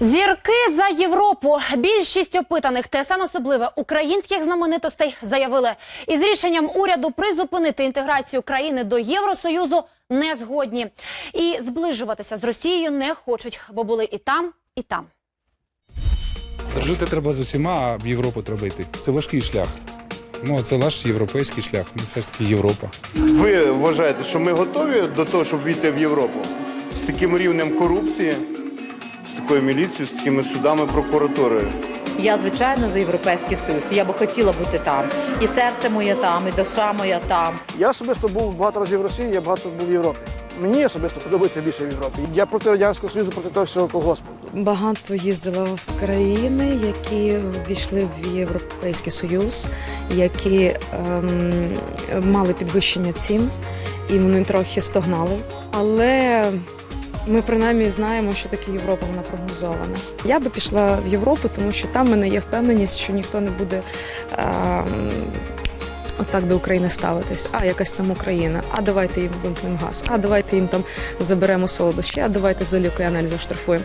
Зірки за Європу. Більшість опитаних ТСН особливе українських знаменитостей заявили, із рішенням уряду призупинити інтеграцію країни до Євросоюзу не згодні і зближуватися з Росією не хочуть, бо були і там, і там. Жити треба з усіма, а в Європу треба йти. Це важкий шлях. Ну, а це наш європейський шлях. Ми все ж таки Європа. Ви вважаєте, що ми готові до того, щоб війти в Європу з таким рівнем корупції, такою міліцією, з такими судами, прокуратурою? Я звичайно за європейський союз. Я би хотіла бути там. І серце моє там, і душа моя там. Я особисто був багато разів в Росії, я багато був в Європі. Мені особисто подобається більше в Європі. Я проти радянського союзу, проти того всього колгоспу. Багато їздила в країни, які ввійшли в Європейський Союз, які ем, мали підвищення цін, і вони трохи стогнали. Але ми принаймні знаємо, що таке Європа вона прогнозована. Я би пішла в Європу, тому що там в мене є впевненість, що ніхто не буде. ем, Отак до України ставитись. А якась там Україна. А давайте їм вимкнемо газ. А давайте їм там заберемо солодощі. А давайте взагалі океанель заштрафуємо.